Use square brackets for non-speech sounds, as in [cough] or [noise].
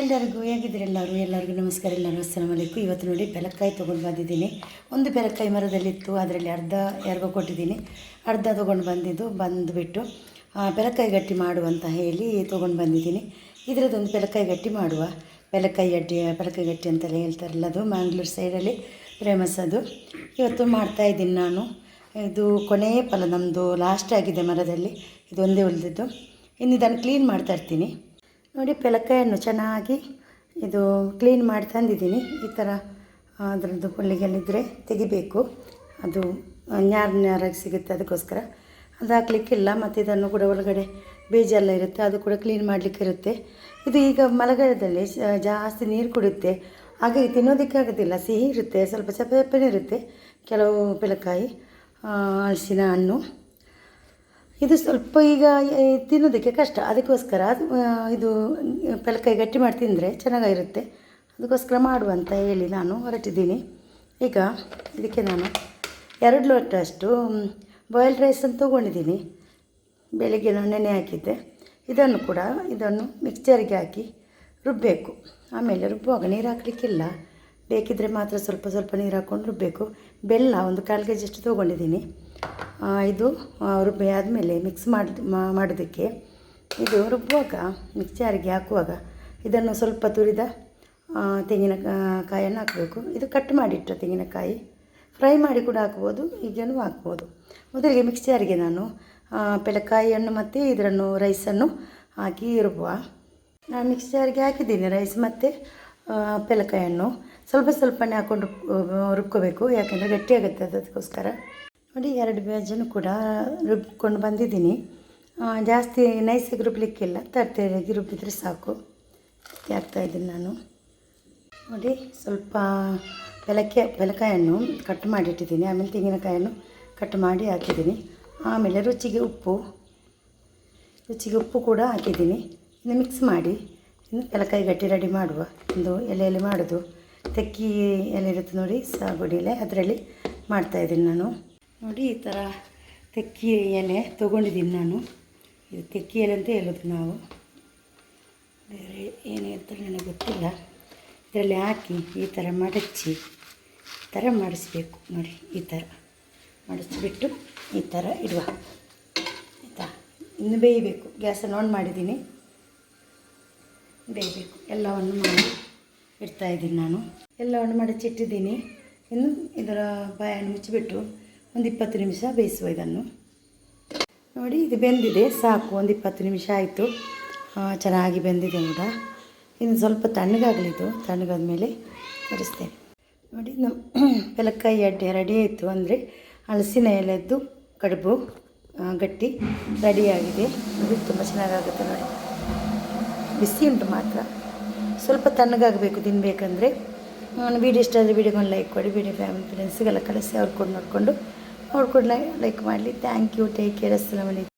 ಎಲ್ಲರಿಗೂ ಹೇಗಿದ್ದೀರಿ ಎಲ್ಲರೂ? ಎಲ್ಲರಿಗೂ ನಮಸ್ಕಾರ ಎಲ್ಲರೂ ಅಸ್ಸಲಾಮ್ ಅಲೈಕು. ಇವತ್ತು ನೋಡಿ ಬೆಲಕ್ಕಾಯಿ ತೊಗೊಂಡು ಬಂದಿದ್ದೀನಿ. ಒಂದು ಬೆಲಕ್ಕಾಯಿ ಮರದಲ್ಲಿತ್ತು, ಅದರಲ್ಲಿ ಅರ್ಧ ಯಾರಿಗೋ ಕೊಟ್ಟಿದ್ದೀನಿ. ಅರ್ಧ ತೊಗೊಂಡು ಬಂದಿದ್ದು, ಬಂದುಬಿಟ್ಟು ಬೆಲಕ್ಕಾಯಿ ಗಟ್ಟಿ ಮಾಡುವಂತ ಹೇಳಿ ತೊಗೊಂಡು ಬಂದಿದ್ದೀನಿ. ಇದರದ್ದೊಂದು ಬೆಲಕ್ಕಾಯಿ ಗಟ್ಟಿ ಮಾಡುವ. ಬೆಲಕ್ಕಾಯಿ ಅಡ್ಡಿ ಬೆಲಕಾಯಿ ಗಟ್ಟಿ ಅಂತೆಲ್ಲ ಹೇಳ್ತಾರಲ್ಲ, ಅದು ಮ್ಯಾಂಗ್ಳೂರು ಸೈಡಲ್ಲಿ ಫೇಮಸ್ ಅದು. ಇವತ್ತು ಮಾಡ್ತಾ ಇದ್ದೀನಿ ನಾನು. ಇದು ಕೊನೆಯ ಫಲ ನಮ್ಮದು ಲಾಸ್ಟ್ ಆಗಿದೆ ಮರದಲ್ಲಿ. ಇದು ಒಂದೇ ಉಳಿದಿದ್ದು. ಇನ್ನು ಇದನ್ನು ಕ್ಲೀನ್ ಮಾಡ್ತಾ ಇರ್ತೀನಿ. ನೋಡಿ ಪೆಲಕಾಯನ್ನು ಚೆನ್ನಾಗಿ ಇದು ಕ್ಲೀನ್ ಮಾಡಿ ತಂದಿದ್ದೀನಿ. ಈ ಥರ ಅದರದ್ದು ಹುಲ್ಲಿಗೆಲ್ಲಿದ್ದರೆ ತೆಗಿಬೇಕು. ಅದು ನ್ಯಾರು ನ್ಯಾರಾಗಿ ಸಿಗುತ್ತೆ ಅದಕ್ಕೋಸ್ಕರ. ಅದು ಹಾಕ್ಲಿಕ್ಕಿಲ್ಲ, ಮತ್ತು ಇದನ್ನು ಕೂಡ ಒಳಗಡೆ ಬೀಜ ಎಲ್ಲ ಇರುತ್ತೆ, ಅದು ಕೂಡ ಕ್ಲೀನ್ ಮಾಡಲಿಕ್ಕಿರುತ್ತೆ ಇದು ಈಗ ಮಳೆಗಾಲದಲ್ಲಿ ಜಾಸ್ತಿ ನೀರು ಕುಡಿಯುತ್ತೆ. ಹಾಗಾಗಿ ತಿನ್ನೋದಕ್ಕೆ ಆಗೋದಿಲ್ಲ, ಸಿಹಿ ಇರುತ್ತೆ, ಸ್ವಲ್ಪ ಚಪ್ಪೆ ಇರುತ್ತೆ. ಕೆಲವು ಪಿಲಕಾಯಿ ಹಲಸಿನ ಹಣ್ಣು. ಇದು ಸ್ವಲ್ಪ ಈಗ ತಿನ್ನೋದಕ್ಕೆ ಕಷ್ಟ. ಅದಕ್ಕೋಸ್ಕರ ಅದು, ಇದು ಪೆಲಕಾಯಿ ಗಟ್ಟಿ ಮಾಡಿ ತಿಂದರೆ ಚೆನ್ನಾಗಿರುತ್ತೆ. ಅದಕ್ಕೋಸ್ಕರ ಮಾಡುವಂತ ಹೇಳಿ ನಾನು ಹೊರಟಿದ್ದೀನಿ. ಈಗ ಇದಕ್ಕೆ ನಾನು ಎರಡು ಲೋಟಷ್ಟು ಬಾಯ್ಲ್ಡ್ ರೈಸ್ ಅಂತ ತೊಗೊಂಡಿದ್ದೀನಿ. ಬೆಳಿಗ್ಗೆ ನಾನು ನೆನೆ ಹಾಕಿದ್ದೆ. ಇದನ್ನು ಕೂಡ ಇದನ್ನು ಮಿಕ್ಸ್ಚರ್ಗೆ ಹಾಕಿ ರುಬ್ಬಬೇಕು ಆಮೇಲೆ ರುಬ್ಬುವಾಗ ನೀರು ಹಾಕಲಿಕ್ಕಿಲ್ಲ. ಬೇಕಿದ್ದರೆ ಮಾತ್ರ ಸ್ವಲ್ಪ ಸ್ವಲ್ಪ ನೀರು ಹಾಕ್ಕೊಂಡು ರುಬ್ಬಬೇಕು ಬೆಲ್ಲ ಒಂದು ಕಾಲು ಕೆ ಜಿಯಷ್ಟು ತೊಗೊಂಡಿದ್ದೀನಿ. ಇದು ರುಬ್ಬಿ ಆದಮೇಲೆ ಮಿಕ್ಸ್ ಮಾಡಿ ಮಾಡೋದಕ್ಕೆ. ಇದು ರುಬ್ಬುವಾಗ ಮಿಕ್ಸಾರಿಗೆ ಹಾಕುವಾಗ ಇದನ್ನು ಸ್ವಲ್ಪ ತುರಿದ ತೆಂಗಿನ ಕಾಯನ್ನು ಹಾಕಬೇಕು. ಇದು ಕಟ್ ಮಾಡಿಟ್ಟು ತೆಂಗಿನಕಾಯಿ. ಫ್ರೈ ಮಾಡಿ ಕೂಡ ಹಾಕ್ಬೋದು ಹೀಗೇನು ಹಾಕ್ಬೋದು. ಮೊದಲಿಗೆ ಮಿಕ್ಸ್ಚರಿಗೆ ನಾನು ಪೆಲಕಾಯಿಯನ್ನು ಮತ್ತು ಇದರನ್ನು ರೈಸನ್ನು ಹಾಕಿ ರುಬ್ಬುವ. ನಾನು ಮಿಕ್ಸ್ಚರ್ಗೆ ಹಾಕಿದ್ದೀನಿ ರೈಸ್ ಮತ್ತು ಪೆಲಕಾಯನ್ನು ಸ್ವಲ್ಪ ಸ್ವಲ್ಪನೇ ಹಾಕ್ಕೊಂಡು ರುಬ್- ರುಬ್ಕೋಬೇಕು, ಯಾಕೆಂದರೆ ಗಟ್ಟಿಯಾಗುತ್ತೆ ಅದಕ್ಕೋಸ್ಕರ. ನೋಡಿ, ಎರಡು ಬೇಜನ್ನು ಕೂಡ ರುಬ್ಕೊಂಡು ಬಂದಿದ್ದೀನಿ. ಜಾಸ್ತಿ ನೈಸಾಗಿ ರುಬ್ಲಿಕ್ಕಿಲ್ಲ. ತರ್ತೇರಿಯಾಗಿ ರುಬ್ಬಿದರೆ ಸಾಕು. ಹಾಕ್ತಾಯಿದ್ದೀನಿ ನಾನು. ನೋಡಿ, ಸ್ವಲ್ಪ ಬೆಲಕ್ಕೆ ಬೆಲಕಾಯನ್ನು ಕಟ್ ಮಾಡಿಟ್ಟಿದ್ದೀನಿ. ಆಮೇಲೆ ತೆಂಗಿನಕಾಯನ್ನು ಕಟ್ ಮಾಡಿ ಹಾಕಿದ್ದೀನಿ. ಆಮೇಲೆ ರುಚಿಗೆ ಉಪ್ಪು. ರುಚಿಗೆ ಉಪ್ಪು ಕೂಡ ಹಾಕಿದ್ದೀನಿ. ಇನ್ನು ಮಿಕ್ಸ್ ಮಾಡಿ. ಇನ್ನು ಬೆಲಕಾಯಿ ಗಟ್ಟಿ ರೆಡಿ ಮಾಡುವ. ಒಂದು ಎಲೆಯಲ್ಲಿ ಮಾಡೋದು. ತೆಕ್ಕಿ ಎಲೆ ಇರುತ್ತೆ ನೋಡಿ, ಸಾಗುಡಿ ಎಲೆ. ಅದರಲ್ಲಿ ಮಾಡ್ತಾಯಿದ್ದೀನಿ ನಾನು. ನೋಡಿ ಈ ಥರ ತೆಕ್ಕಿ ಎಲೆ ತೊಗೊಂಡಿದ್ದೀನಿ ನಾನು. ಇದು ತೆಕ್ಕಿ ಎಲೆ ಅಂತ ಹೇಳೋದು ನಾವು. ಬೇರೆ ಏನು ಅಂತ ನನಗೆ ಗೊತ್ತಿಲ್ಲ. ಇದರಲ್ಲಿ ಹಾಕಿ ಈ ಥರ ಮಡಚಿ, ಈ ಥರ ಮಾಡಿಸ್ಬೇಕು. ನೋಡಿ, ಈ ಥರ ಮಡಚಿಬಿಟ್ಟು ಈ ಥರ ಇಡುವ. ಆಯಿತಾ? ಇನ್ನು ಬೇಯಬೇಕು. ಗ್ಯಾಸನ್ನು ಆನ್ ಮಾಡಿದ್ದೀನಿ. ಬೇಯಬೇಕು. ಎಲ್ಲವನ್ನು ಮಾಡಿ ಇಡ್ತಾಯಿದ್ದೀನಿ ನಾನು. ಎಲ್ಲವನ್ನು ಮಡಚಿಟ್ಟಿದ್ದೀನಿ. ಇನ್ನು ಇದರ ಬಾಯನ್ನು ಮುಚ್ಚಿಬಿಟ್ಟು ಒಂದು ಇಪ್ಪತ್ತು ನಿಮಿಷ ಬೇಯಿಸುವ ಇದನ್ನು. ನೋಡಿ, ಇದು ಬೆಂದಿದೆ, ಸಾಕು, ಒಂದು ಇಪ್ಪತ್ತು ನಿಮಿಷ ಆಯಿತು. ಚೆನ್ನಾಗಿ ಬೆಂದಿದೆ ಕೂಡ ಇನ್ನು ಸ್ವಲ್ಪ ತಣ್ಣಗಾಗಲಿದ್ದು ತಣ್ಣಗಾದ ಮೇಲೆ ತರಿಸ್ತೇನೆ. ನೋಡಿ, ನಮ್ಮ [clears throat] ಪಲಕ್ಕಾಯಿ ಅಡ್ಡೆ ರೆಡಿ ಆಯಿತು. ಅಂದರೆ ಹಲಸಿನ ಎಲೆದ್ದು ಕಡುಬು ಗಟ್ಟಿ ರೆಡಿಯಾಗಿದೆ ಇದು ತುಂಬ ಚೆನ್ನಾಗಾಗುತ್ತೆ ನೋಡಿ. ಬಿಸಿ ಉಂಟು ಮಾತ್ರ. ಸ್ವಲ್ಪ ತಣ್ಣಗಾಗಬೇಕು ತಿನ್ನಬೇಕಂದ್ರೆ ನಾನು ವೀಡಿಯೋ ಇಷ್ಟ ಆದರೆ ಲೈಕ್ ಕೊಡಿ ವಿಡಿಯೋ ಫ್ಯಾಮಿಲಿ ಫ್ರೆಂಡ್ಸಿಗೆಲ್ಲ ಕಳಿಸಿ ಅವ್ರು ಕೂಡ ನೋಡಿಕೊಂಡು, ಅವ್ರು ಕೂಡ ಲೈಕ್ ಮಾಡಲಿ. Thank you take care ಅಸ್ಸಲಾಮ್